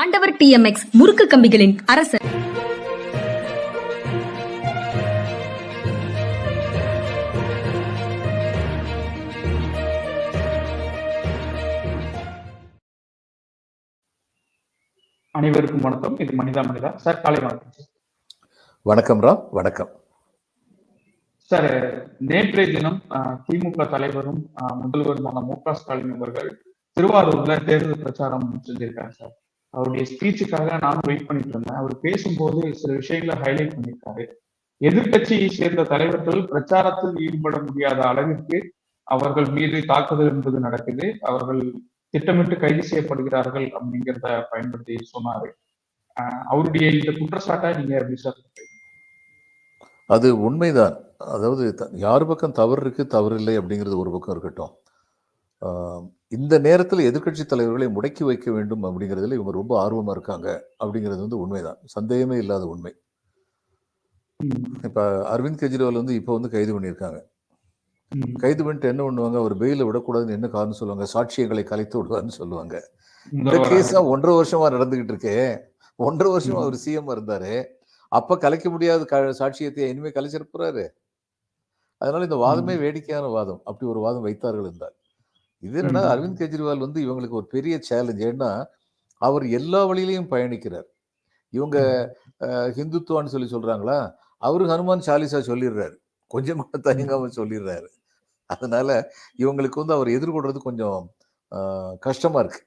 ஆண்டவர் டிஎம்எக்ஸ் முறுக்கு கம்பிகளின் அரசர். அனைவருக்கும் வணக்கம். இது மனிதா மனிதா. சார் காலை வணக்கம். வணக்கம் ராம். வணக்கம். சார் நேற்றைய தினம் திமுக தலைவரும் முதல்வருமான மு க ஸ்டாலின் அவர்கள் திருவாரூர்ல தேர்தல் பிரச்சாரம் செஞ்சிருக்காரு சார். அவருடைய ஸ்பீச்சுக்காக நானும் வெயிட் பண்ணிட்டு இருந்தேன். அவர் பேசும்போது சில விஷயங்களை ஹைலைட் பண்ணியிருக்காரு. எதிர்க்கட்சியை சேர்ந்த தலைவர்கள் பிரச்சாரத்தில் ஈடுபட முடியாத அளவிற்கு அவர்கள் மீது தாக்குதல் என்பது நடக்குது. அவர்கள் திட்டமிட்டு கைது செய்யப்படுகிறார்கள் அப்படிங்கிறத பயன்படுத்தி சொன்னாரு. அவருடைய இந்த குற்றச்சாட்டை நீங்க எப்படி சார் அது உண்மைதான். அதாவது த- யார் பக்கம் தவறு இருக்கு தவறு இல்லை அப்படிங்கிறது ஒரு பக்கம் இருக்கட்டும். ஆஹ், இந்த நேரத்தில் எதிர்க்கட்சி தலைவர்களை முடக்கி வைக்க வேண்டும் அப்படிங்கிறதுல இவங்க ரொம்ப ஆர்வமா இருக்காங்க. அப்படிங்கிறது வந்து உண்மைதான். சந்தேகமே இல்லாத உண்மை. இப்போ அரவிந்த் கெஜ்ரிவால் வந்து இப்போ வந்து கைது பண்ணியிருக்காங்க. கைது பண்ணிட்டு என்ன பண்ணுவாங்க? அவர் பெயில விடக்கூடாதுன்னு என்ன காரணம் சொல்லுவாங்க? சாட்சியங்களை கலைத்து விடுவார்னு சொல்லுவாங்க. இந்த கேஸ் தான் ஒன்றரை வருஷமா நடந்துகிட்டு இருக்கே. ஒன்றரை வருஷமா. அவர் சிஎம் இருந்தாரு. அப்ப கலைக்க முடியாத சாட்சியத்தை இனிமே கலைச்சிருப்பாரு அதனால இந்த வாதமே வேடிக்கையான வாதம். அப்படி ஒரு வாதம் வைத்தார்கள் என்றார் இது என்னன்னா. அரவிந்த் கெஜ்ரிவால் வந்து இவங்களுக்கு ஒரு பெரிய சேலஞ்ச் ஏன்னா அவர் எல்லா வழியிலையும் பயணிக்கிறார். இவங்க ஹிந்துத்துவான்னு சொல்லி சொல்றாங்களா? அவரு ஹனுமான் சாலிசா சொல்லிடுறாரு. கொஞ்சம் கூட தயங்காம சொல்லிடுறாரு. அதனால இவங்களுக்கு வந்து அவர் எதிர்கொள்றது கொஞ்சம் கஷ்டமா இருக்கு.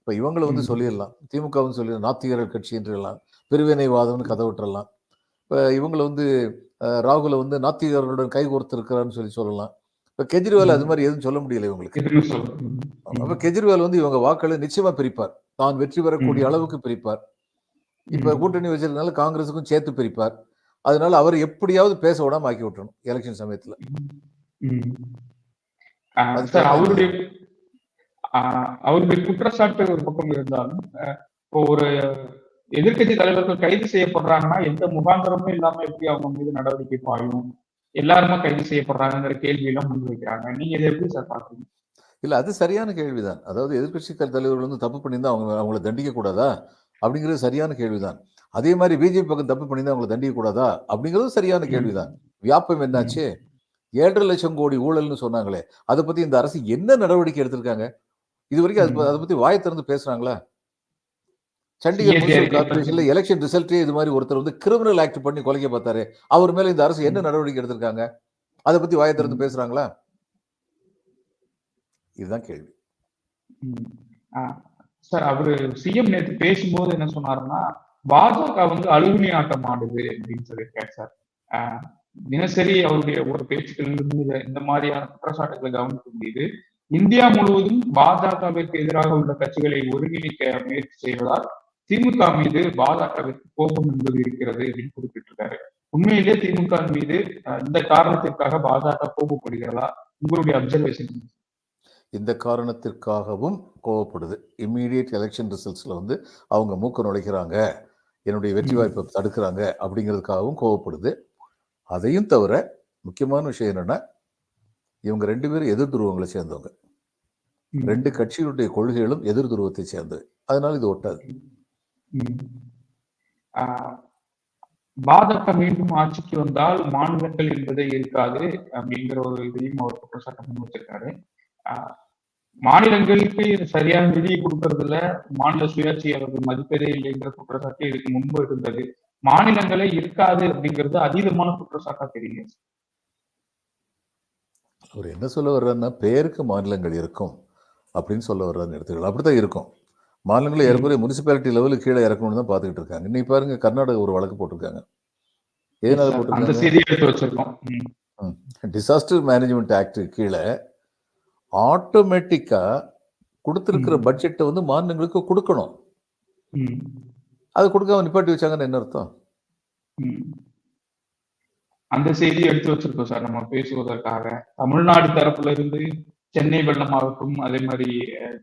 இப்ப இவங்களை வந்து. சொல்லிடலாம். திமுகவும் சொல்லி நாத்திகர்கள் கட்சி என்றெல்லாம் பிரிவினைவாதம்னு கதை விட்டுறலாம். இப்ப இவங்களை வந்து ராகுல வந்து நாத்திகர்களுடன் கை கோர்த்திருக்கிறான்னு சொல்லி சொல்லலாம். இப்ப கெஜ்ரிவால் அது. மாதிரி எதுவும் சொல்ல முடியல இவங்களுக்கு அப்ப கெஜ்ரிவால் வந்து இவங்க வாக்களை நிச்சயமா பிரிப்பார். தான் வெற்றி பெறக்கூடிய. அளவுக்கு பிரிப்பார். இப்ப. கூட்டணி வச்சிருக்கனால காங்கிரஸுக்கும் சேர்த்து பிரிப்பார். அதனால அவர் எப்படியாவது பேச விடாம ஆக்கி விட்டுறணும் எலெக்ஷன் சமயத்துல. அவருடைய அவருடைய குற்றச்சாட்டு ஒரு பக்கம் இருந்தாலும் இப்போ ஒரு எதிர்க்கட்சி தலைவர்கள் கைது செய்யப்படுறாங்கன்னா எந்த முகாந்திரமும் இல்லாம எப்படி அவங்க மீது நடவடிக்கை பாயும்? எல்லாருமே கைது செய்யப்படுறாங்கிற கேள்வி எல்லாம் முன்வைக்கிறாங்க நீங்க இதை எப்படி சார் பாக்குறீங்க இல்ல அது சரியான கேள்விதான். அதாவது எதிர்க்கட்சி தலைவர்கள் வந்து தப்பு பண்ணியிருந்தா அவங்க அவங்கள தண்டிக்க கூடாதா? அப்படிங்கிறது சரியான கேள்விதான். அதே மாதிரி பிஜேபி பக்கம் தப்பு பண்ணியிருந்தா அவங்கள தண்டிக்க கூடாதா? அப்படிங்கிறது சரியான. கேள்விதான். வியாபம் என்னாச்சு? ஏழரை லட்சம் கோடி ஊழல்னு சொன்னாங்களே அதை பத்தி இந்த அரசு என்ன நடவடிக்கை எடுத்திருக்காங்க? இது வரைக்கும். அதை பத்தி வாய் திறந்து பேசுறாங்களா? சண்டிகர் முனிசிபல் கார்பரேஷன்ல எலெக்ஷன் ரிசல்ட்டே இது மாதிரி ஒருத்தர் வந்து கிரிமினல் ஆக்ட் பண்ணி கொலைக்க பார்த்தாரு. அவர் மேல இந்த அரசு என்ன. நடவடிக்கை எடுத்திருக்காங்க? அதை பத்தி வாயை திறந்து. பேசுறாங்களா? இதுதான் கேள்வி. சார் அவரு சிஎம் நேத்து பேசும்போது என்ன சொன்னாருன்னா பாஜக வந்து அலுமினி ஆட்டம் ஆடுது அப்படின்னு சொல்லியிருக்காரு சார். தினசரி அவருடைய ஒரு பேச்சுக்கள் இருந்து இந்த மாதிரியான குற்றச்சாட்டுகளை கவனிக்க முடியுது. இந்தியா முழுவதும் பாஜகவிற்கு எதிராக உள்ள கட்சிகளை ஒருங்கிணைக்க முயற்சி செய்வதால் திமுக மீது பாஜகவிற்கு கோபம் என்பது இருக்கிறது அப்படின்னு குறிப்பிட்டிருக்காரு. உண்மையிலே திமுக மீது இந்த காரணத்திற்காக பாஜக கோபப்படுகிறதா? உங்களுடைய அப்சர்வேஷன் இந்த காரணத்திற்காகவும் கோவப்படுது இம்மீடியட் எலெக்ஷன் ரிசல்ட்ஸ்ல வந்து அவங்க மூக்க நுழைக்கிறாங்க என்னுடைய வெற்றி. வாய்ப்பை தடுக்கிறாங்க அப்படிங்கிறதுக்காகவும் கோவப்படுது அதையும் தவிர முக்கியமான விஷயம் என்னன்னா இவங்க ரெண்டு பேரும் எதிர் துருவங்களை சேர்ந்தவங்க. ரெண்டு கட்சிகளுடைய கொள்கைகளும் எதிர் துருவத்தை சேர்ந்தது. அதனால இது ஒட்டாது. பாஜக மீண்டும் ஆட்சிக்கு வந்தால் மாநிலங்கள் என்பதே இருக்காது அப்படிங்கிற ஒரு இதையும் அவர் குற்றச்சாட்டு முன் வச்சிருக்காரு. ஆஹ் மாநிலங்களுக்கு சரியான நிதியை கொடுக்கறதுல மாநில சுயாட்சி அவர்கள் மதிப்பதே இல்லைங்கிற குற்றச்சாட்டு இதுக்கு முன்பு இருந்தது. மாநிலங்களே இருக்காது அப்படிங்கிறது அதீதமான குற்றச்சாட்டா தெரியுங்க அவர் என்ன சொல்ல வர்றாருன்னா பேருக்கு மாநிலங்கள் இருக்கும் அப்படின்னு சொல்ல வர்றாருன்னு எடுத்துக்கலாம் அப்படித்தான் இருக்கும். மாநிலங்களை ம். ஏறக்குறைய முனிசிபாலிட்டி லெவலுக்கு கீழே இறக்கணும்னு தான் பார்த்துக்கிட்டு இருக்காங்க இன்னைக்கு பாருங்க கர்நாடகா ஒரு வழக்கு போட்டிருக்காங்க எதனால போட்டிருக்காங்க. டிசாஸ்டர் மேனேஜ்மெண்ட் ஆக்ட் கீழே ஆட்டோமேட்டிக்கா கொடுத்திருக்கிற. பட்ஜெட்டை வந்து மாநிலங்களுக்கு கொடுக்கணும். அது கொடுக்காம நிப்பாட்டி வச்சாங்கன்னு என்ன அர்த்தம். அந்த செய்தியை எடுத்து வச்சிருக்கோம் சார் நம்ம பேசுவதற்காக தமிழ்நாடு தரப்புல இருந்து சென்னை வெள்ளமாகட்டும் அதே மாதிரி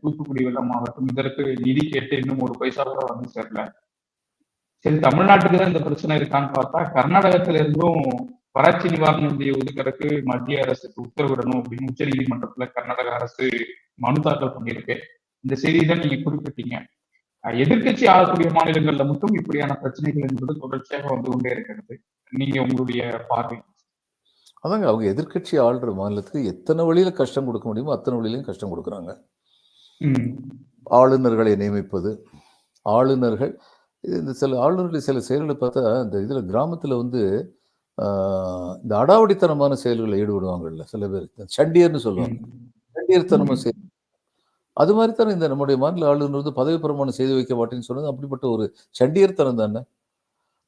தூத்துக்குடி தூத்துக்குடி வெள்ளமாகட்டும் இதற்கு நிதி கேட்டு இன்னும் ஒரு பைசா கூட வந்து சேரல. சரி தமிழ்நாட்டுக்கு தான் இந்த பிரச்சனை இருக்கான்னு பார்த்தா கர்நாடகத்துல இருந்தும் வறட்சி நிவாரண நிதியை ஒதுக்கறதுக்கு மத்திய அரசுக்கு உத்தரவிடணும் அப்படின்னு உச்ச நீதிமன்றத்துல கர்நாடக அரசு மனு தாக்கல் பண்ணியிருக்கு. இந்த செய்திதான் நீங்க குறிப்பிட்டீங்க. எதிர்கட்சி எதிர்க்கட்சி ஆளக்கூடிய மாநிலங்கள்ல மட்டும் இப்படியான பிரச்சனைகள் என்பது தொடர்ச்சியாக வந்து கொண்டே இருக்கிறது. நீங்க உங்களுடைய பார்வை. அதாங்க அவங்க எதிர்க்கட்சி ஆள்ற மாநிலத்துக்கு எத்தனை வழியில கஷ்டம் கொடுக்க முடியுமோ அத்தனை வழியிலையும் கஷ்டம் கொடுக்குறாங்க. ஆளுநர்களை நியமிப்பது ஆளுநர்கள் இந்த சில ஆளுநர்கள் சில செயல்களை பார்த்தா இந்த இதில் கிராமத்தில் வந்து இந்த அடாவடித்தனமான செயல்களில் ஈடுபடுவாங்கல்ல சில பேர். சண்டியர்னு சொல்லுவாங்க. சண்டியர்த்தனமாக செய் அது மாதிரி தானே இந்த நம்முடைய மாநில ஆளுநர் வந்து பதவி பிரமாணம் செய்து வைக்க மாட்டேன்னு சொன்னது அப்படிப்பட்ட ஒரு சண்டியர்த்தனம் தானே?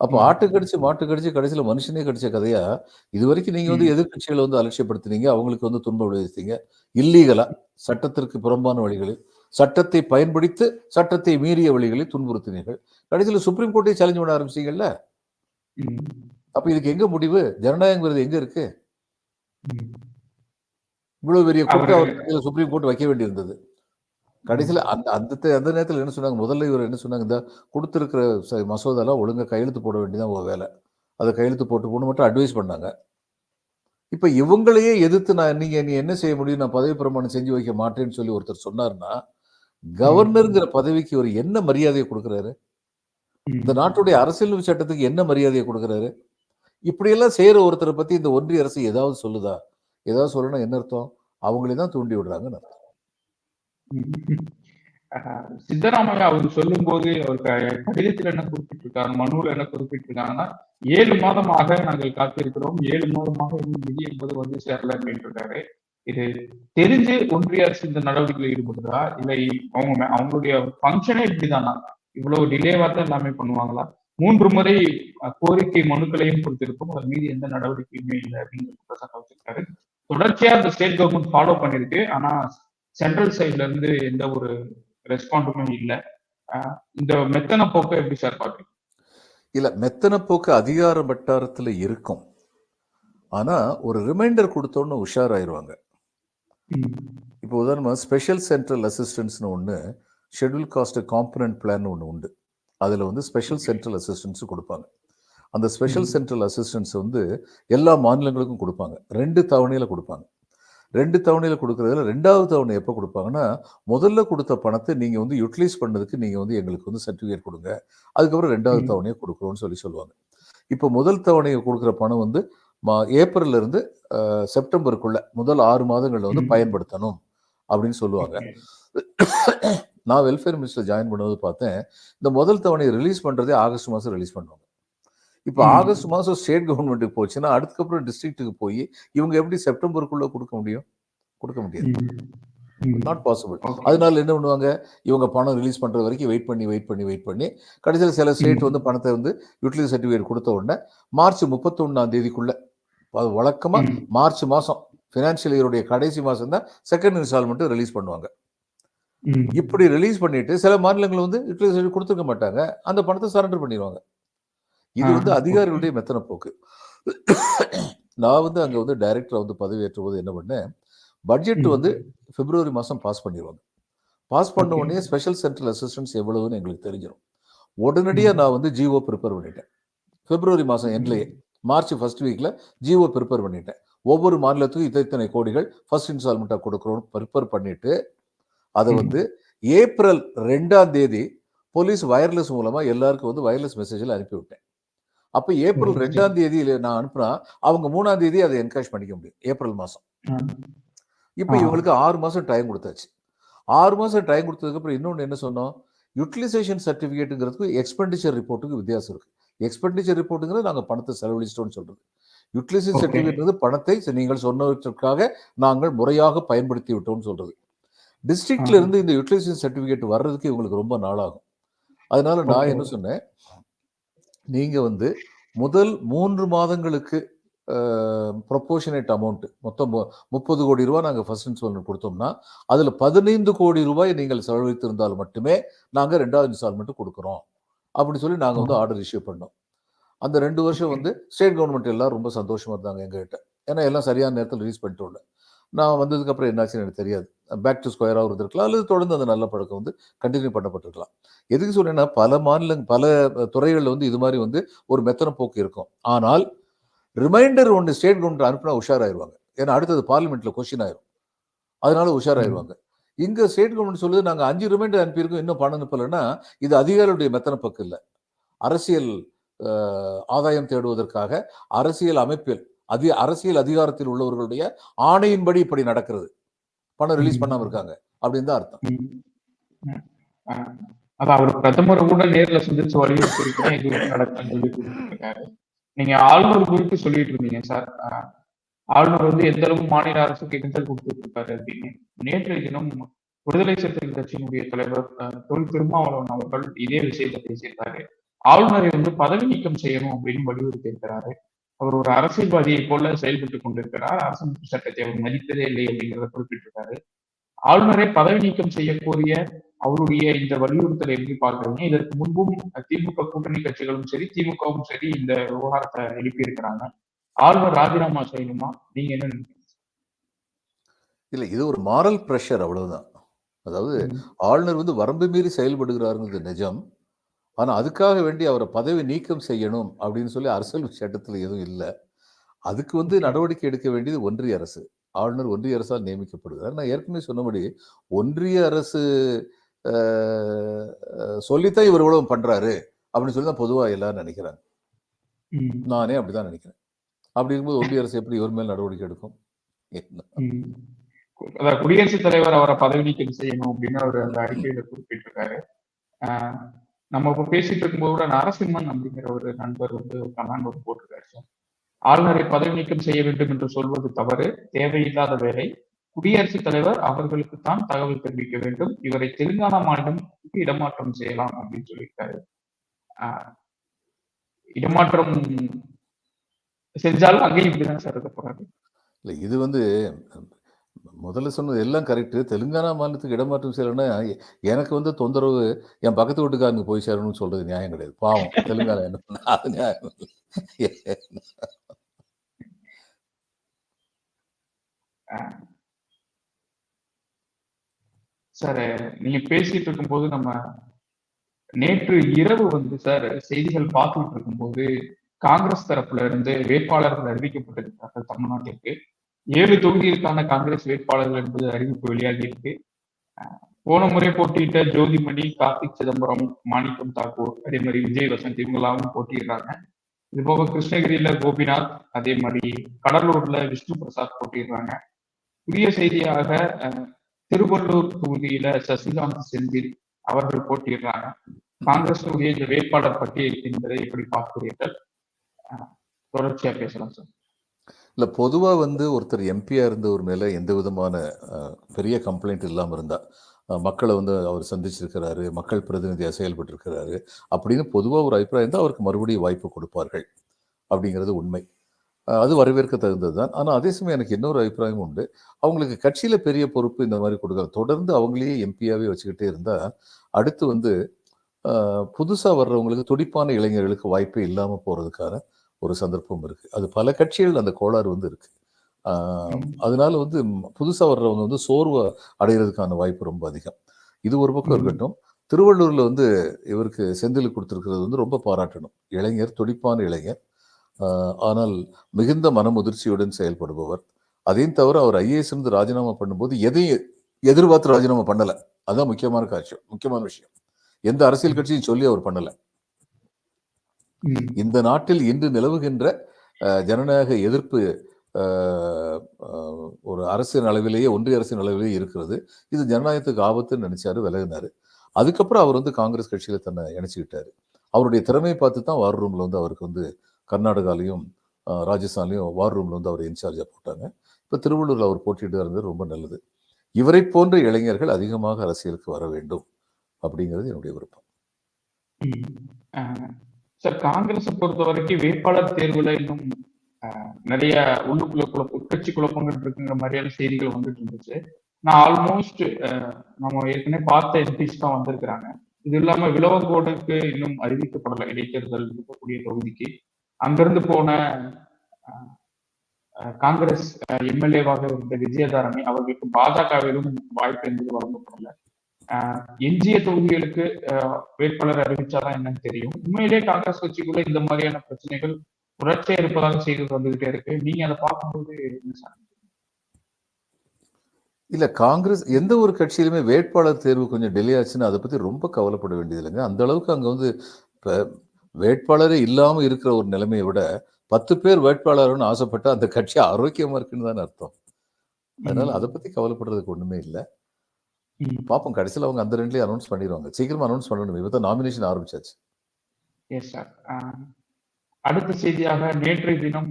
அப்போ. ஆட்டு கடிச்சு மாட்டு கடிச்சு கடைசியில் மனுஷனே கடிச்ச கதையா இது வரைக்கும் நீங்க வந்து ம். எதிர்க்கட்சிகளை வந்து அலட்சியப்படுத்தினீங்க அவங்களுக்கு வந்து துன்ப விளைவித்தீங்க இல்லீகலா சட்டத்திற்கு புறம்பான வழிகளில் சட்டத்தை பயன்படுத்தி சட்டத்தை மீறிய வழிகளில் துன்புறுத்தினீர்கள் கடைசியில் சுப்ரீம் கோர்ட்டை சேலஞ்ச் பண்ண ஆரம்பிச்சீங்கல்ல. அப்ப இதுக்கு எங்க முடிவு ஜனநாயகங்கிறது எங்க இருக்கு. இவ்வளவு பெரிய கோர்ட்டு அவரு- சுப்ரீம் கோர்ட் வைக்க வேண்டியிருந்தது கடைசியில் அந்த அந்த அந்த நேரத்தில் என்ன சொன்னாங்க? முதல்ல இவர் என்ன சொன்னாங்க? இந்த கொடுத்துருக்கிற ச- மசோதாலாம் ஒழுங்கா கையெழுத்து போட வேண்டியதான் உங்க வேலை. அதை கையெழுத்து போட்டு போட்டு மட்டும் அட்வைஸ் பண்ணாங்க. இப்ப இவங்களையே எதிர்த்து நான் நீங்க நீ என்ன செய்ய முடியும்? நான் பதவி பிரமாணம் செஞ்சு வைக்க மாட்டேன்னு சொல்லி ஒருத்தர் சொன்னார்னா கவர்னருங்கிற பதவிக்கு ஒரு என்ன மரியாதையை கொடுக்குறாரு? இந்த நாட்டுடைய அரசியல் சட்டத்துக்கு என்ன மரியாதையை கொடுக்குறாரு? இப்படியெல்லாம் செய்யற ஒருத்தரை பத்தி இந்த ஒன்றிய அரசு ஏதாவது சொல்லுதா? ஏதாவது சொல்லணும் என்ன அர்த்தம்? அவங்களே தான் தூண்டி விடுறாங்கன்னு அர்த்தம். சித்தராமையா அவர் சொல்லும் போது அவர் க- கடிதத்தில் என்ன குறிப்பிட்டிருக்காங்க மனுவில் என்ன குறிப்பிட்டிருக்காங்கன்னா ஏழு மாதமாக நாங்கள் காத்திருக்கிறோம் ஏழு மாதமாக இன்னும் நிதி என்பது வந்து சேரல அப்படின்னு இருக்காரு இது தெரிஞ்சு ஒன்றிய அரசு இந்த நடவடிக்கையில் ஈடுபடுதா? இல்லை அவங்க அவங்களுடைய ஃபங்க்ஷனே இப்படிதானா? இவ்வளவு டிலேவா தான் எல்லாமே பண்ணுவாங்களா? மூன்று முறை கோரிக்கை மனுக்களையும் கொடுத்திருக்கோம் அது மீது எந்த நடவடிக்கையுமே இல்லை அப்படின்னு குற்றச்சாட்டு வச்சிருக்காரு தொடர்ச்சியா அந்த ஸ்டேட் கவர்மெண்ட் ஃபாலோ பண்ணிருக்கு ஆனா சென்ட்ரல் சைட்ல இருந்து எந்த ஒரு ரெஸ்பாண்டுமே இல்லை. இந்த மெத்தன போக்கை எப்படி சார் பாக்குறீங்க? இல்ல மெத்தன போக்கு அதிகார வட்டாரத்துல இருக்கும். ஆனா ஒரு ரிமைண்டர் கொடுத்தோன்னு உஷாராயிருவாங்க. இப்போ உதாரணமா ஸ்பெஷல் சென்ட்ரல் அசிஸ்டன்ஸ்னு ஒன்று ஷெட்யூல் காஸ்ட் காம்பனன்ட் பிளான் ஒன்று உண்டு. அதில் வந்து ஸ்பெஷல் சென்ட்ரல் அசிஸ்டன்ஸ் கொடுப்பாங்க. அந்த ஸ்பெஷல். சென்ட்ரல் அசிஸ்டன்ஸ் வந்து எல்லா மாநிலங்களுக்கும் கொடுப்பாங்க. ரெண்டு தவணையில் கொடுப்பாங்க. ரெண்டு தவணையில் கொடுக்குறதுல ரெண்டாவது தவணை எப்போ கொடுப்பாங்கன்னா முதல்ல கொடுத்த பணத்தை நீங்கள் வந்து யூட்டிலைஸ் பண்ணதுக்கு நீங்கள் வந்து எங்களுக்கு வந்து சர்டிஃபிகேட் கொடுங்க. அதுக்கப்புறம் ரெண்டாவது. தவணையை கொடுக்குறோம்னு சொல்லி சொல்லுவாங்க. இப்போ முதல் தவணையை கொடுக்குற பணம் வந்து மா ஏப்ரல்ல இருந்து அஹ், செப்டம்பருக்குள்ள முதல் ஆறு மாதங்களில் வந்து. பயன்படுத்தணும் அப்படின்னு சொல்லுவாங்க. நான் வெல்ஃபேர் மினிஸ்டர் ஜாயின் பண்ணும்போது பார்த்தேன் இந்த முதல் தவணையை ரிலீஸ் பண்றதே ஆகஸ்ட் மாதம் ரிலீஸ் பண்ணுவாங்க. இப்போ. ஆகஸ்ட் மாதம் ஸ்டேட் கவர்மெண்ட்டுக்கு போச்சுன்னா அதுக்கப்புறம் டிஸ்ட்ரிக்ட்டுக்கு போய் இவங்க எப்படி செப்டம்பருக்குள்ள கொடுக்க முடியும் கொடுக்க முடியாது நாட் பாசிபிள். அதனால என்ன பண்ணுவாங்க இவங்க பணம் ரிலீஸ் பண்ற வரைக்கும் வெயிட் பண்ணி வெயிட் பண்ணி வெயிட் பண்ணி கடைசியில் சில ஸ்டேட். வந்து பணத்தை வந்து யூட்டிலைஸ் சர்டிஃபிகேட் கொடுத்த உடனே மார்ச் முப்பத்தொன்னாம் தேதிக்குள்ள அது வழக்கமா ம். மார்ச் மாசம் ஃபினான்ஷியல் இயருடைய கடைசி மாசம் தான் செகண்ட் இன்ஸ்டால்மெண்ட் ரிலீஸ் பண்ணுவாங்க. இப்படி ரிலீஸ் பண்ணிட்டு சில மாநிலங்கள் வந்து யூட்டிலைசேஷன் கொடுத்துருக்க மாட்டாங்க அந்த பணத்தை சரண்டர் பண்ணிடுவாங்க இது வந்து. அதிகாரிகளுடைய மெத்தன போக்கு. நான் வந்து அங்க வந்து டைரக்டர் வந்து பதவியேற்ற போது என்ன பண்ணேன்? பட்ஜெட். வந்து பிப்ரவரி மாசம் பாஸ் பண்ணிடுவாங்க பாஸ் பண்ண. உடனே ஸ்பெஷல் சென்ட்ரல் அசிஸ்டன்ஸ் எவ்வளவுன்னு எங்களுக்கு தெரிஞ்சிடும் உடனடியா நான் வந்து ஜிஓ ப்ரிப்பேர் பண்ணிட்டேன். பிப்ரவரி மாசம் எண்ட்லயே மார்ச் ஃபர்ஸ்ட் வீக்ல ஜிஓ ப்ரிப்பேர் பண்ணிட்டேன். ஒவ்வொரு மாநிலத்துக்கும் இத்தனை இத்தனை கோடிகள் ஃபர்ஸ்ட் இன்ஸ்டால்மெண்ட்டாக கொடுக்குறோம் ப்ரிப்பேர் பண்ணிட்டு அதை. வந்து ஏப்ரல் ரெண்டாம் தேதி போலீஸ் வயர்லெஸ் மூலமா எல்லாருக்கும் வந்து வயர்லெஸ் மெசேஜில் அனுப்பி விட்டேன் அப்போ ஏப்ரல். ரெண்டாம் தேதி நான் அனுப்புனா அவங்க மூணாம் தேதி அதை என்கரேஜ் பண்ணிக்க முடியும் ஏப்ரல் மாசம். இப்போ. இவங்களுக்கு ஆறு மாசம் டைம் கொடுத்தாச்சு ஆறு மாசம் டைம் கொடுத்ததுக்கப்புறம் இன்னொன்று என்ன சொன்னோம் யூட்டிலைசேஷன் சர்டிஃபிகேட்டுங்கிறதுக்கு எக்ஸ்பெண்டிச்சர் ரிப்போர்ட்டுக்கு வித்தியாசம் இருக்கு எக்ஸ்பெண்டிச்சர் ரிப்போர்ட்டுங்கிறது நாங்கள் பணத்தை செலவழிச்சிட்டோம்னு சொல்றது யூட்டிலைசேஷன் Okay. சர்டிஃபிகேட் பணத்தை நீங்கள் சொன்னவற்றுக்காக நாங்கள் முறையாக பயன்படுத்தி விட்டோம்னு சொல்றது டிஸ்ட்ரிக்ட்ல. இருந்து இந்த யூட்டிலைசேஷன் சர்டிஃபிகேட் வர்றதுக்கு இவங்களுக்கு ரொம்ப நாளாகும் அதனால நான். என்ன சொன்னேன் நீங்க வந்து முதல் மூன்று மாதங்களுக்கு ப்ரொபோஷனேட் அமௌண்ட் மொத்தம் முப்பது கோடி ரூபாய் நாங்கள் ஃபர்ஸ்ட் இன்ஸ்டால்மெண்ட் கொடுத்தோம்னா அதில் பதினைந்து கோடி ரூபாய் நீங்கள் செலவழித்திருந்தால் மட்டுமே நாங்கள் ரெண்டாவது இன்ஸ்டால்மெண்ட் கொடுக்குறோம். அப்படி சொல்லி நாங்கள் வந்து ஆர்டர் இஷ்யூ பண்ணோம். அந்த ரெண்டு வருஷம் வந்து ஸ்டேட் கவர்மெண்ட் எல்லாம் ரொம்ப சந்தோஷமா இருந்தாங்க எங்ககிட்ட. ஏன்னா எல்லாம் சரியான நேரத்தில் ரிலீஸ் பண்ணிட்டோம்ல. நான் வந்ததுக்கு அப்புறம் என்னாச்சுன்னு எனக்கு தெரியாது. பேக் டு ஸ்கொயராக இருந்திருக்கலாம். அல்லது தொடர்ந்து அந்த நல்ல பழக்கம் வந்து கண்டினியூ பண்ணப்பட்டிருக்கலாம். எதுக்கு சொல்றேன்னா பல மாநில பல துறைகளில் வந்து இது மாதிரி வந்து ஒரு மெத்தன போக்கு இருக்கும். ஆனால் ரிமைண்டர் ஒன்று ஸ்டேட் கவர்மெண்ட் அனுப்புனா உஷாராயிருவாங்க. ஏன்னா அடுத்தது பார்லிமெண்ட்ல கொஸ்டின் ஆயிரும். அதனால உஷாராயிருவாங்க. இங்க ஸ்டேட் கவர்மெண்ட் சொல்லுது நாங்க அஞ்சு ரிமைண்டர் அனுப்பியிருக்கோம். இன்னும் பணம் அனுப்பலைன்னா இது அதிகாரியுடைய மெத்தன பக்கம் இல்லை. அரசியல் ஆதாயம் தேடுவதற்காக அரசியல் அமைப்பில் அதி அரசியல் அதிகாரத்தில் உள்ளவர்களுடைய ஆணையின்படி இப்படி நடக்கிறது. பணம் ரிலீஸ். பண்ணாம இருக்காங்க. அப்படின்னு தான் அர்த்தம். அதான் அவர் பிரதமர் கூட நேர்ல சந்திச்சு வலியுறுத்தி இது நடக்கும் சொல்லி கொடுத்துருக்காரு. நீங்க ஆளுநர் குறித்து சொல்லிட்டு இருந்தீங்க சார். ஆளுநர் வந்து எந்த அளவு மாநில அரசுக்கு எதிர்த்தல் கொடுத்துட்டு இருக்காரு அப்படின்னு. நேற்றைய தினம் விடுதலை சிறுத்தைகள் கட்சியினுடைய தலைவர் தொல் திருமாவளவன் அவர்கள் இதே விஷயத்தை பேசியிருக்காரு. ஆளுநரை வந்து பதவி நீக்கம் செய்யணும் அப்படின்னு வலியுறுத்தி இருக்கிறாரு அவர் ஒரு அரசியல்வாதியை போல செயல்பட்டு கொண்டிருக்கிறார். அரசமைப்பு சட்டத்தை அவர் மதித்ததே இல்லை அப்படிங்கிறத குறிப்பிட்டிருக்காரு. ஆளுநரை பதவி நீக்கம் செய்யக்கூடிய அவருடைய இந்த வலியுறுத்தலை எப்படி பார்க்கறீங்க இதற்கு முன்பும் திமுக கூட்டணி கட்சிகளும் சரி திமுகவும் சரி இந்த விவகாரத்தை எழுப்பி இருக்கிறாங்க ஆளுநர் ராஜினாமா செய்யணுமா? நீங்க என்ன நினைக்கிறீங்க? இல்ல இது ஒரு மாரல் ப்ரெஷர் அவ்வளவுதான். அதாவது. ஆளுநர் வந்து வரம்பு மீறி செயல்படுகிறாருங்கிறது நிஜம். ஆனா அதுக்காக வேண்டி அவரை பதவி நீக்கம் செய்யணும் அப்படின்னு சொல்லி அரசியல் சட்டத்தில் எதுவும் இல்லை. அதுக்கு வந்து நடவடிக்கை எடுக்க வேண்டியது ஒன்றிய அரசு. ஆளுநர் ஒன்றிய அரசால் நியமிக்கப்படுகிறார் நான் ஏற்கனவே சொன்னபடி ஒன்றிய அரசு சொல்லித்தான் இவர் இவ்வளவு பண்றாரு அப்படின்னு சொல்லி தான் பொதுவாக எல்லாரும் நினைக்கிறாங்க. நானே அப்படிதான் நினைக்கிறேன். அப்படி இருக்கும்போது ஒன்றிய அரசு எப்படி இவர் மேல் நடவடிக்கை எடுக்கும்? குடியரசுத் தலைவர் அவரை பதவி நீக்கம் செய்யணும் அப்படின்னு அவர் அந்த அறிக்கையில குறிப்பிட்டிருக்காரு. நம்ம இப்ப பேசிட்டு இருக்கும்போது கூட நரசிம்மன் அப்படிங்கிற ஒரு நண்பர் வந்து ஒரு கமெண்ட் ஒரு போட்டிருக்காரு. சார் ஆளுநரை பதவி நீக்கம் செய்ய வேண்டும் என்று சொல்வது தவறு தேவையில்லாத வேலை. குடியரசுத் தலைவர் அவர்களுக்கு தான் தகவல் தெரிவிக்க வேண்டும். இவரை தெலுங்கானா மாநிலத்துக்கு இடமாற்றம் செய்யலாம் அப்படின்னு சொல்லியிருக்காரு. ஆஹ் இடமாற்றம் செஞ்சாலும் அங்கேயும் இப்படிதான் சார் இருக்க போறாரு? இல்லை இது வந்து முதல்ல சொன்னது எல்லாம் கரெக்டு தெலுங்கானா மாநிலத்துக்கு இடமாற்றம் செய்யலைன்னா எனக்கு வந்து தொந்தரவு என் பக்கத்து வீட்டுக்காரங்க போய் சேரணும்னு சொல்றது நியாயம் கிடையாது. பாவம். தெலுங்கானா என்ன பண்ண? அது நியாயம். சார் நீங்க பேசிட்டு இருக்கும்போது நம்ம நேற்று இரவு வந்து சார் செய்திகள் பார்த்துட்டு இருக்கும்போது காங்கிரஸ் தரப்புல இருந்து வேட்பாளர்கள் அறிவிக்கப்பட்டிருக்கிறார்கள் தமிழ்நாட்டிற்கு. ஏழு தொகுதிகளுக்கான காங்கிரஸ் வேட்பாளர்கள் என்பது அறிவிப்பு வெளியாகி இருக்கு. போன முறை போட்டியிட்ட ஜோதிமணி கார்த்திக் சிதம்பரம் மாணிக்கம் தாக்கூர் அதே மாதிரி விஜய் வசந்த் இவங்களாவும் போட்டியிடுறாங்க. இது போக கிருஷ்ணகிரியில கோபிநாத் அதே மாதிரி கடலூர்ல விஷ்ணு பிரசாத் போட்டியிடுறாங்க. புதிய செய்தியாக திருவள்ளூர் தொகுதியில சசிகாந்த் செந்தில் அவர்கள் போட்டியிடுறாங்க. காங்கிரஸ் தொகுதியில் வேட்பாளர் பட்டியல் என்பதை எப்படி பார்க்கிறீர்கள்? தொடர்ச்சியா பேசலாம் சார். இல்லை பொதுவாக வந்து ஒருத்தர் எம்பியாக இருந்தவர் மேலே எந்த விதமான பெரிய கம்ப்ளைண்ட் இல்லாமல் இருந்தால் மக்களை வந்து அவர் சந்திச்சிருக்கிறாரு மக்கள் பிரதிநிதியாக செயல்பட்டிருக்கிறாரு அப்படின்னு பொதுவாக ஒரு அபிப்பிராயம் இருந்தால் அவருக்கு மறுபடியும் வாய்ப்பு கொடுப்பார்கள் அப்படிங்கிறது உண்மை. அது வரவேற்க தகுந்தது தான் ஆனால் அதே சமயம் எனக்கு இன்னொரு அபிப்பிராயம் உண்டு. அவங்களுக்கு கட்சியில் பெரிய பொறுப்பு இந்த மாதிரி கொடுக்குறது தொடர்ந்து அவங்களையே எம்பியாவே வச்சுக்கிட்டே இருந்தால் அடுத்து வந்து புதுசாக வர்றவங்களுக்கு துடிப்பான இளைஞர்களுக்கு வாய்ப்பே இல்லாமல் போகிறதுக்கான ஒரு சந்தர்ப்பம் இருக்கு. அது பல கட்சிகள் அந்த கோளாறு வந்து இருக்கு. ஆஹ் அதனால வந்து ம், புதுசா வர்றவங்க வந்து சோர்வு அடைகிறதுக்கான வாய்ப்பு ரொம்ப அதிகம். இது ஒரு பக்கம். இருக்கட்டும். திருவள்ளூர்ல வந்து இவருக்கு செந்தில் கொடுத்திருக்கிறது வந்து ரொம்ப பாராட்டணும். இளைஞர் துடிப்பான இளைஞர். ஆனால் மிகுந்த மனமுதிர்ச்சியுடன் செயல்படுபவர். அதையும் தவிர அவர் ஐஏஎஸ் இருந்து ராஜினாமா பண்ணும்போது எதையும் எதிர்பார்த்து ராஜினாமா பண்ணல. அதான் முக்கியமான காட்சி முக்கியமான விஷயம். எந்த அரசியல் கட்சியும் சொல்லி அவர் பண்ணல. இந்த நாட்டில் இன்று நிலவுகின்ற ஜனநாயக எதிர்ப்பு ஒரு அரசின் அளவிலேயே ஒன்றிய அரசின் அளவிலேயே இருக்கிறது. இது ஜனநாயகத்துக்கு ஆபத்துன்னு நினைச்சாரு விலகினாரு. அதுக்கப்புறம் அவர் வந்து காங்கிரஸ் கட்சியில தன்னை இணைச்சுக்கிட்டாரு. அவருடைய திறமையை பார்த்து தான் வார் ரூம்ல வந்து அவருக்கு வந்து கர்நாடகாலையும் ராஜஸ்தான்லையும் வார் ரூம்ல வந்து அவர் இன்சார்ஜா போட்டாங்க. இப்போ திருவள்ளூர்ல அவர் போட்டிட்டு இருந்தது ரொம்ப நல்லது. இவரை போன்ற இளைஞர்கள் அதிகமாக அரசியலுக்கு வர வேண்டும் அப்படிங்கிறது என்னுடைய விருப்பம். சார் காங்கிரஸை பொறுத்த வரைக்கும் வேட்பாளர் தேர்வுல இன்னும் நிறைய உள்ளுக்குள்ள குழப்ப உட்கட்சி குழப்பங்கள் இருக்குங்கிற மாதிரியான செய்திகள் வந்துட்டு இருந்துச்சு. நான் ஆல்மோஸ்ட் நம்ம ஏற்கனவே பார்த்த எம்பிஸ் தான் வந்திருக்கிறாங்க. இது இல்லாம விலவங்கோடுக்கு இன்னும் அறிவிக்கப்படலை இடைத்தேர்தல் இருக்கக்கூடிய தொகுதிக்கு. அங்கிருந்து போன காங்கிரஸ் எம்எல்ஏவாக இருந்த விஜயதாரணி அவர்களுக்கு பாஜகவிலும் வாய்ப்பு என்பது வழங்கப்படல. எஞ்சிய தொகுதிகளுக்கு வேட்பாளர் அறிவிச்சாதான் என்னன்னு தெரியும். உண்மையிலே காங்கிரஸ் கட்சிக்குள்ள இந்த மாதிரியான பிரச்சனைகள் தொடர்ச்சியா இருப்பதாக செய்தி வந்துகிட்டே இருக்கு. நீங்க அதை பார்க்கும்போது இல்ல காங்கிரஸ் எந்த ஒரு கட்சியிலுமே வேட்பாளர் தேர்வு கொஞ்சம் டிலே ஆச்சுன்னா அதை பத்தி ரொம்ப கவலைப்பட வேண்டியது இல்லைங்க. அந்த அளவுக்கு அங்க வந்து இப்ப வேட்பாளரே இல்லாம இருக்கிற ஒரு நிலைமையை விட பத்து பேர் வேட்பாளர்னு ஆசைப்பட்டா அந்த கட்சி ஆரோக்கியமா இருக்குன்னு தானே அர்த்தம். அதனால அதை பத்தி கவலைப்படுறதுக்கு ஒண்ணுமே இல்லை. ம். பார்ப்போம் கடைசியில் அவங்க அந்த ரெண்டுலயும் அனௌன்ஸ் பண்ணிடுவாங்க. சீக்கிரமா அனௌன்ஸ் பண்ணணும். இப்போ நாமினேஷன் ஆரம்பிச்சாச்சு. எஸ் சார் அடுத்த செய்தியாக நேற்றைய தினம்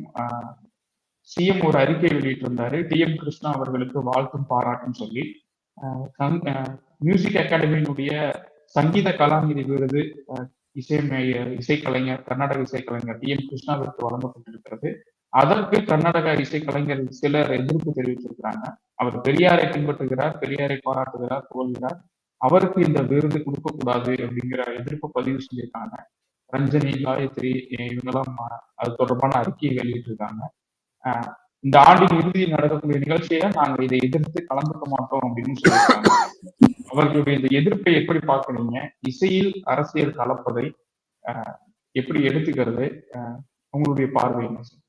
சிஎம் ஒரு அறிக்கை வெளியிட்டிருந்தாரு. டி எம் கிருஷ்ணா அவர்களுக்கு வாழ்த்தும் பாராட்டும் சொல்லி மியூசிக் அகாடமியினுடைய சங்கீத கலாநிதி விருது இசைமேய இசைக்கலைஞர் கர்நாடக இசைக்கலைஞர் டி எம் கிருஷ்ணாவிற்கு வழங்கப்பட்டிருக்கிறது. அதற்கு கர்நாடக இசைக்கலைஞர் சிலர் எதிர்ப்பு தெரிவிச்சிருக்கிறாங்க அவர் பெரியாரை பின்பற்றுகிறார் பெரியாரை பாராட்டுகிறார் புகழ்கிறார். அவருக்கு இந்த விருது கொடுக்கக்கூடாது அப்படிங்கிற எதிர்ப்பு பதிவு செஞ்சிருக்காங்க. ரஞ்சனி காயத்ரி இவங்கெல்லாம் அது தொடர்பான அறிக்கையை வெளியிட்டிருக்காங்க. இந்த ஆண்டின் இறுதியில் நடக்கக்கூடிய நிகழ்ச்சியில நாங்க இதை எதிர்த்து கலந்துக்க மாட்டோம் அப்படின்னு சொல்லியிருக்காங்க. அவர்களுடைய இந்த எதிர்ப்பை எப்படி பார்க்கறீங்க இசையில் அரசியல் கலப்பதை அஹ், எப்படி எடுத்துக்கிறது? உங்களுடைய பார்வை என்ன சார்?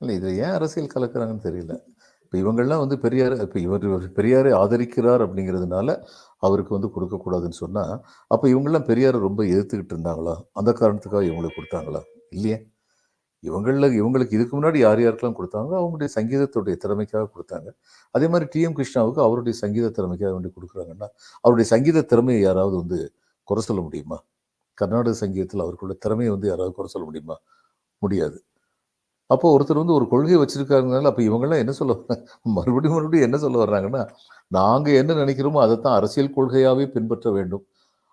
இல்லை இதில் ஏன் அரசியல் கலக்கிறாங்கன்னு தெரியல. இப்போ இவங்கெல்லாம் வந்து பெரியார் இப்போ இவர் இவர் பெரியாரை ஆதரிக்கிறார் அப்படிங்கிறதுனால அவருக்கு வந்து கொடுக்கக்கூடாதுன்னு சொன்னால் அப்போ இவங்கெல்லாம் பெரியாரை ரொம்ப எதிர்த்துக்கிட்டு இருந்தாங்களா? அந்த காரணத்துக்காக இவங்களுக்கு கொடுத்தாங்களா? இல்லையே. இவங்களில் இவங்களுக்கு இதுக்கு முன்னாடி யார் யாருக்கெல்லாம் கொடுத்தாங்களோ அவங்களுடைய சங்கீதத்துடைய திறமைக்காக கொடுத்தாங்க. அதே மாதிரி டிஎம் கிருஷ்ணாவுக்கு அவருடைய சங்கீத திறமைக்காக வேண்டி கொடுக்குறாங்கன்னா அவருடைய சங்கீத திறமையை யாராவது வந்து குறை சொல்ல முடியுமா? கர்நாடக சங்கீதத்தில் அவருக்குள்ள திறமையை வந்து யாராவது குறை சொல்ல முடியுமா? முடியாது. அப்போ ஒருத்தர் வந்து ஒரு கொள்கை வச்சிருக்காங்கனால அப்போ இவங்கெல்லாம் என்ன சொல்ல மறுபடியும் மறுபடியும் என்ன சொல்ல வர்றாங்கன்னா நாங்கள் என்ன நினைக்கிறோமோ அதைத்தான் அரசியல் கொள்கையாகவே பின்பற்ற வேண்டும்.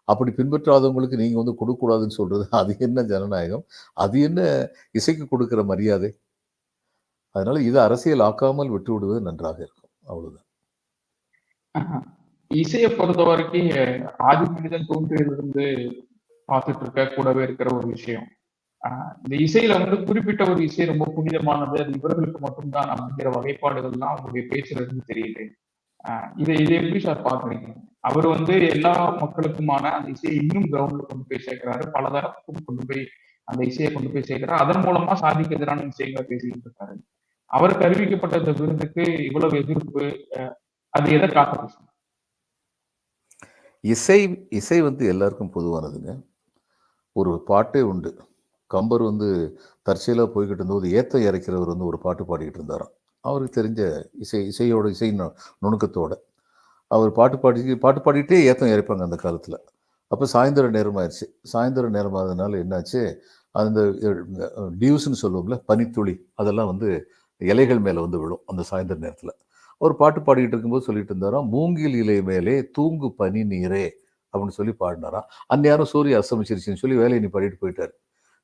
அப்படி பின்பற்றாதவங்களுக்கு நீங்கள் வந்து கொடுக்கக்கூடாதுன்னு சொல்றது அது என்ன ஜனநாயகம்? அது என்ன இசைக்கு கொடுக்குற மரியாதை? அதனால இதை அரசியல் ஆக்காமல் விட்டு விடுவது நன்றாக இருக்கும். அவ்வளவுதான். இசையை பொறுத்த வரைக்கும் ஆதி மனிதன் தோன்றியதிலிருந்து பார்த்துட்டு இருக்க கூடவே இருக்கிற ஒரு விஷயம். ஆஹ் இந்த இசையில வந்து குறிப்பிட்ட ஒரு இசை ரொம்ப புனிதமானது அது இவர்களுக்கு மட்டும்தான் அப்படிங்கிற வகைப்பாடுகள்லாம் அவங்களுடைய பேச்சுல இருந்து தெரியுது. ஆஹ் இதை இதை எப்படி சார் பாக்குறீங்க அவர் வந்து எல்லா மக்களுக்குமான அந்த இசையை இன்னும் கிரவுண்ட்ல கொண்டு போய் சேர்க்கிறாரு. பலதரப்புக்கும் கொண்டு போய் அந்த இசையை கொண்டு போய் சேர்க்கிறார். அதன் மூலமா சாதிக்கு எதிரான விஷயங்களை பேசிக்கிட்டு இருக்காரு. அவருக்கு அறிவிக்கப்பட்ட இந்த விருதுக்கு இவ்வளவு எதிர்ப்பு அது எதை காட்டு இசை இசை வந்து எல்லாருக்கும் பொதுவானதுங்க. ஒரு பாட்டே உண்டு. கம்பர் வந்து தற்செயலாக போய்கிட்டு இருந்தபோது ஏத்தம் இறைக்கிறவர் வந்து ஒரு பாட்டு பாடிக்கிட்டு இருந்தாராம். அவருக்கு தெரிஞ்ச இசை இசையோட இசை நுணுக்கத்தோட. அவர் பாட்டு பாடி பாட்டு பாடிட்டே ஏத்தம் இறைப்பாங்க அந்த காலத்தில். அப்போ சாயந்தரம் நேரம் சாயந்தரம் நேரமாகிறதுனால நேரம் என்னாச்சு? அந்த டியூஸ்ன்னு சொல்லுவோம்ல பனித்துளி அதெல்லாம் வந்து இலைகள் மேலே வந்து விழும் அந்த சாயந்தர நேரத்தில். அவர் பாட்டு பாடிக்கிட்டு இருக்கும்போது சொல்லிட்டு இருந்தாராம் மூங்கில் இலை மேலே தூங்கு பனி நீரே அப்படின்னு சொல்லி பாடினாராம். அந்நேரம் சூரிய அஸ்தமிச்சிருச்சுன்னு சொல்லி வேலையை நீ பாடிட்டு போயிட்டார்.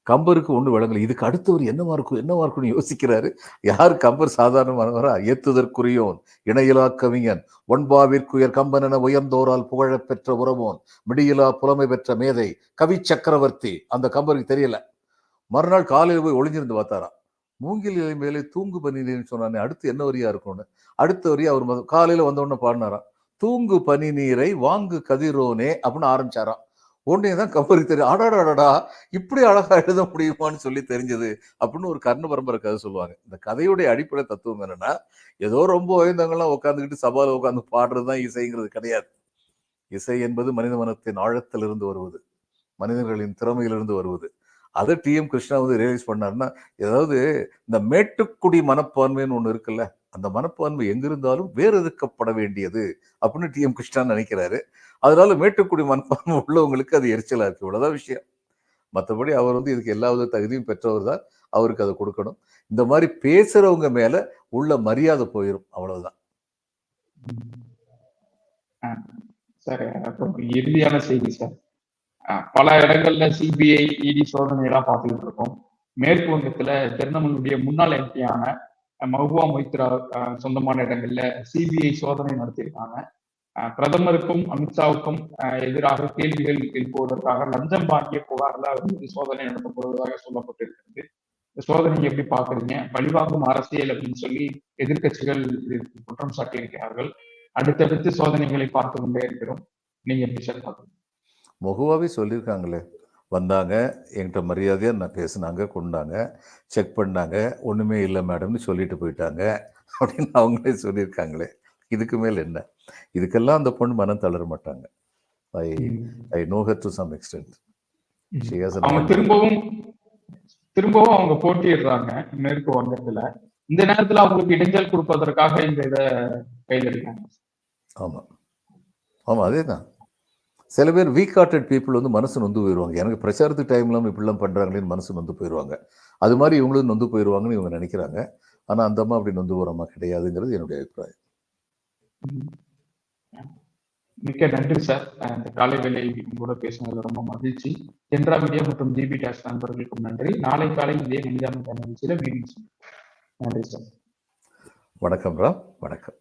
கம்பருக்கு ஒன்று விளங்கல. இதுக்கு அடுத்தவர் என்னவா இருக்கும் என்னவா இருக்கும்னு யோசிக்கிறாரு. யார் கம்பர்? சாதாரணமானவரா ஏத்துதற்குரியோன் இணையிலா கவிஞன் ஒன்பாவிற்குயர் கம்பன் என உயர்ந்தோரால் புகழ பெற்ற உறவோன் மிடியிலா புலமை பெற்ற மேதை கவி சக்கரவர்த்தி. அந்த கம்பருக்கு தெரியல. மறுநாள் காலையில் போய் ஒளிஞ்சிருந்து பார்த்தாராம் மூங்கில் இலை மேலே தூங்கு பனினீர்னு சொன்னானே அடுத்து என்ன வரியா இருக்கும்னு. அடுத்த வரி அவர் காலையில் காலையில பாடினாராம். தூங்கு பனி நீரை வாங்கு கதிரோனே அப்படின்னு ஆரம்பிச்சாராம். உடனே தான் கம்பருக்கு தெரியும் அடாடாடா இப்படி அழகா எழுத முடியுமான்னு சொல்லி தெரிஞ்சது அப்படின்னு ஒரு கர்ண பரம்பரை கதை சொல்லுவாங்க. இந்த கதையுடைய அடிப்படை தத்துவம் என்னன்னா ஏதோ ரொம்ப உயர்ந்தவங்கலாம் உட்காந்துக்கிட்டு சபால உட்காந்து பாடுறது தான் இசைங்கிறது கிடையாது. இசை என்பது மனித மனத்தின் ஆழத்திலிருந்து வருவது மனிதர்களின் திறமையிலிருந்து வருவது. அதை டி எம் கிருஷ்ணா வந்து ரியலைஸ் பண்ணாருன்னா ஏதாவது இந்த மேட்டுக்குடி மனப்பான்மைன்னு ஒன்று இருக்குல்ல அந்த மனப்பான்மை எங்கிருந்தாலும் வேறெதுக்கப்பட வேண்டியது அப்படின்னு டி எம் கிருஷ்ணா நினைக்கிறாரு. அதனால மேட்டுக்குடி மனப்பான்மை உள்ளவங்களுக்கு அது எரிச்சலா இருக்கு. இவ்வளவுதான் விஷயம். மற்றபடி அவர் வந்து இதுக்கு எல்லா வித தகுதியும் பெற்றவர் தான். அவருக்கு அதை கொடுக்கணும். இந்த மாதிரி பேசுறவங்க மேல உள்ள மரியாதை போயிடும் அவ்வளவுதான். சார் இறுதியான செய்தி சார். பல இடங்கள்ல சிபிஐ இடி சோதனை எல்லாம் பார்த்துக்கிட்டு இருக்கோம். மேற்கு வங்கத்துல திரிணாமுலுடைய முன்னாள் எம்பியான மஹுவா மொய்த்ரா சொந்தமான இடங்கள்ல சிபிஐ சோதனை நடத்தியிருக்காங்க. பிரதமருக்கும் அமித்ஷாவுக்கும் அஹ் எதிராக கேள்விகள் எழுப்புவதற்காக லஞ்சம் வாங்கிய புகார்ல அவர் சோதனை நடத்தப்படுவதாக சொல்லப்பட்டிருக்கிறது. இந்த சோதனை எப்படி பாக்குறீங்க பழிவாங்கும் அரசியல் அப்படின்னு சொல்லி எதிர்க்கட்சிகள் குற்றம் சாட்டியிருக்கிறார்கள். அடுத்தடுத்து சோதனைகளை பார்த்து கொண்டே இருக்கிறோம். நீங்க எப்படி சார் பாக்குறீங்க முகுவாவே சொல்லியிருக்காங்களே. வந்தாங்க என்கிட்ட மரியாதையாக நான் பேசுனாங்க கொண்டாங்க செக் பண்ணாங்க ஒன்றுமே இல்லை மேடம்னு சொல்லிட்டு போயிட்டாங்க. அப்படின்னு அவங்களே சொல்லியிருக்காங்களே. இதுக்கு மேல் என்ன? இதுக்கெல்லாம் அந்த பொண்ணு மனம் தளர மாட்டாங்க. I I know her to some extent திரும்பவும் திரும்பவும் அவங்க போட்டியிடுறாங்க. மேற்கு வங்கத்துல. இந்த நேரத்துல அவங்களுக்கு இடைஞ்சல் கொடுப்பதற்காக இந்த இதை கையில் எடுக்காங்க ஆமாம் ஆமாம் அதே தான் சில பேர் வீக் ஹார்ட்டட் பீப்புள் வந்து மனசு நொந்து போயிடுவாங்க. எனக்கு பிரச்சாரத்துக்கு டைம் இல்லாமல் இப்படிலாம் பண்ணுறாங்களேன்னு மனசு நொந்து போயிடுவாங்க. அது மாதிரி இவங்களும் நொந்து போயிடுவாங்கன்னு இவங்க நினைக்கிறாங்க. ஆனால் அந்த அம்மா அப்படி நொந்து போகிற அம்மா கிடையாதுங்கிறது என்னுடைய அபிப்பிராயம். மிக்க நன்றி சார். இந்த காலை வேலை கூட பேசினதுல ரொம்ப மகிழ்ச்சி. சென்ட்ரா மீடியா மற்றும் ஜிபி டாஸ் நண்பர்களுக்கும் நன்றி. நாளை காலை இதே மனிதான நிகழ்ச்சியில மீண்டும் சந்திப்போம். நன்றி சார். வணக்கம் ராம். வணக்கம்.